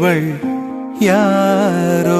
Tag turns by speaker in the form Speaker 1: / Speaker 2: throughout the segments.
Speaker 1: இவள் யாரோ?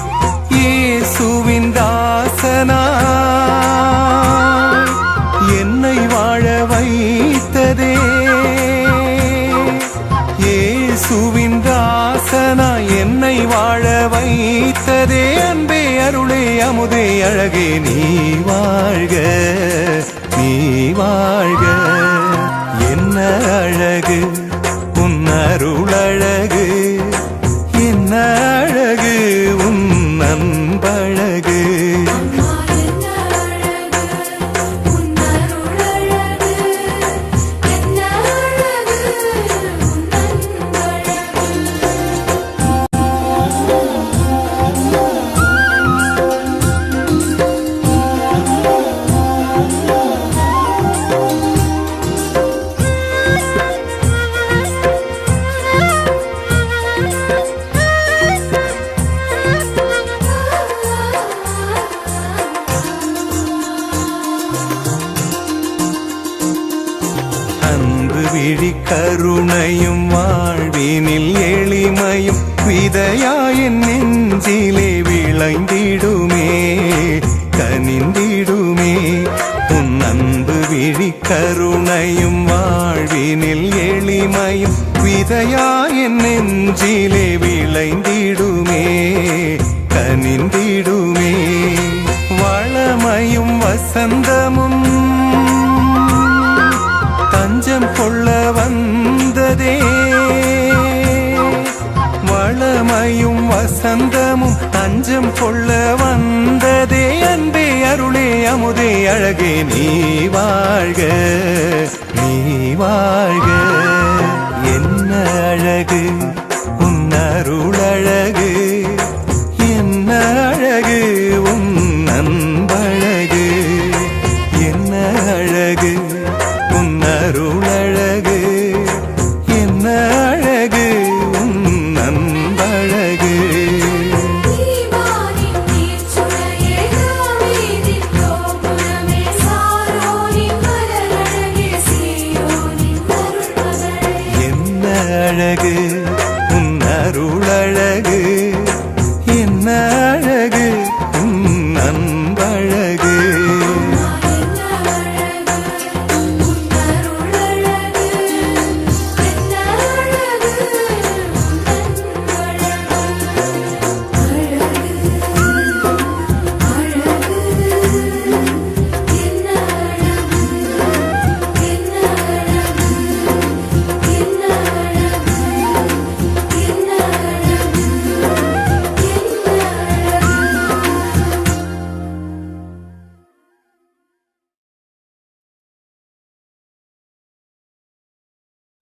Speaker 1: அமுதே அழகே நீ வாழ்க நீ வாழ்க. என்ன அழகு? விழி கருணையும் வாழ்வினில் எளிமையும் விதையாயின் நெஞ்சிலே விளைந்திடுமே கனிந்திடுமே. உன் அன்பு விழி கருணையும் வாழ்வினில் எளிமையும் விதையாயின் நெஞ்சிலே விளைந்திடுமே கனிந்திடுமே. வளமையும் வசந்தமும் ராஜ்யம் கொள்ள வந்ததே அன்பே அருளே அமுதே அழகே நீ வாழ்க நீ வாழ்க. என்ன அழகு?